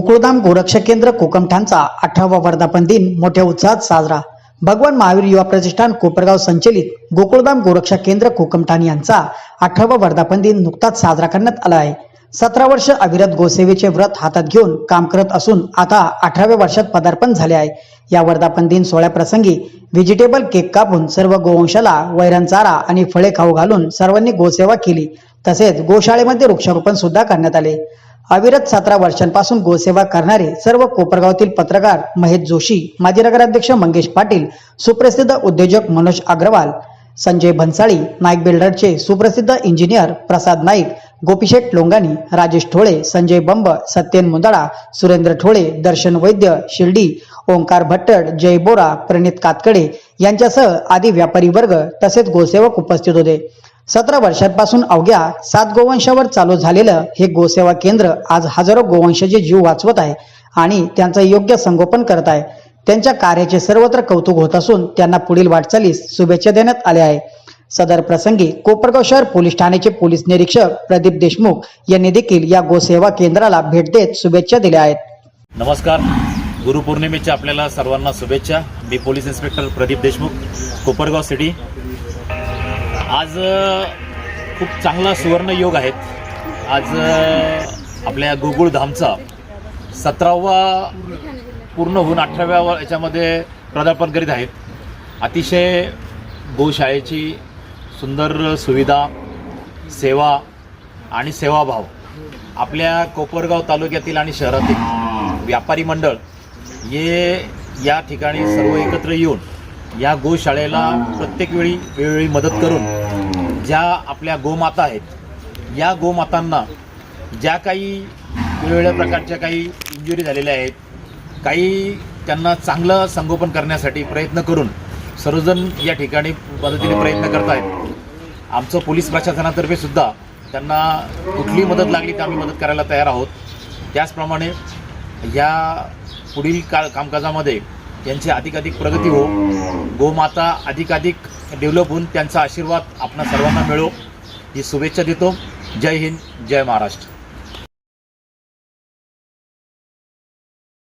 गोकुळधाम गोरक्षक केंद्र कोकमठाणचा अठरावा वर्धापन दिन मोठ्या उत्साहात साजरा. भगवान महावीर युवा प्रतिष्ठान कोपरगाव संचलित गोकुळधाम गोरक्षक केंद्र कोकमठाण यांचा अठरावा वर्धापन दिन नुकताच साजरा करण्यात आला आहे. सतरा वर्ष अविरत गोसेवेचे व्रत हातात घेऊन काम करत असून आता अठराव्या वर्षात पदार्पण झाले आहे. या वर्धापन दिन सोहळ्याप्रसंगी व्हेजिटेबल केक कापून सर्व गोवंशाला वैरण चारा आणि फळे खाऊ घालून सर्वांनी गोसेवा केली. तसेच गोशाळेमध्ये वृक्षारोपण सुद्धा करण्यात आले. अविरत सतरा वर्षांपासून गोसेवा करणारे सर्व कोपरगावातील पत्रकार महेश जोशी माजी नगराध्यक्ष मंगेश पाटील सुप्रसिद्ध उद्योजक मनोज अग्रवाल संजय भन्साळी नाईक बिल्डरचे सुप्रसिद्ध इंजिनियर प्रसाद नाईक गोपीशेठ लोंगानी राजेश ठोळे संजय बंब सत्येन मुंदडा सुरेंद्र ठोळे दर्शन वैद्य शिर्डी ओंकार भट्टड जय बोरा प्रणित कातकडे यांच्यासह आदी व्यापारी वर्ग तसेच गोसेवक उपस्थित होते. सतरा वर्षांपासून अवघ्या सात गोवंशावर चालू झालेलं हे गोसेवा केंद्र आज हजारो गोवंशाचे जीव वाचवत आहे आणि त्यांचं योग्य संगोपन करत आहे. त्यांच्या कार्याचे सर्वत्र कौतुक होत असून त्यांना पुढील वाटचालीस शुभेच्छा देण्यात आल्या आहे सदर प्रसंगी कोपरगाव शहर पोलीस ठाण्याचे पोलीस निरीक्षक प्रदीप देशमुख यांनी देखील या गोसेवा केंद्राला भेट देत शुभेच्छा दिल्या आहेत. नमस्कार. गुरुपौर्णिमेच्या आपल्याला सर्वांना शुभेच्छा. मी police inspector Pradeep Deshmukh Kopargaon city. आज खूप चांगला सुवर्ण योग आहेत. आज आपल्या गोकुळधामचा सतरावा पूर्ण होऊन अठराव्या याच्यामध्ये प्रदार्पण करीत आहेत. अतिशय गोशाळेची सुंदर सुविधा सेवा आणि सेवाभाव आपल्या कोपरगाव तालुक्यातील आणि शहरातील व्यापारी मंडळ हे या ठिकाणी सर्व एकत्र येऊन या गोशाळेला प्रत्येक वेळी वेळोवेळी मदत करून ज्या आपल्या गोमाता आहेत या गोमातांना ज्या काही वेगवेगळ्या प्रकारच्या काही इंजुरी झालेल्या आहेत काही त्यांना चांगलं संगोपन करण्यासाठी प्रयत्न करून सर्वजण या ठिकाणी मदतीने प्रयत्न करत आहेत आमचं पोलीस प्रशासनातर्फे सुद्धा त्यांना कुठली मदत लागली तर आम्ही मदत करायला तयार आहोत. त्याचप्रमाणे या पुढील का कामकाजामध्ये यांची अधिकाधिक प्रगती हो गोमाता अधिकाधिक डेव्हलप होऊन त्यांचा आशीर्वाद आपणा सर्वांना मिळो. ही शुभेच्छा देतो. जय हिंद जय महाराष्ट्र.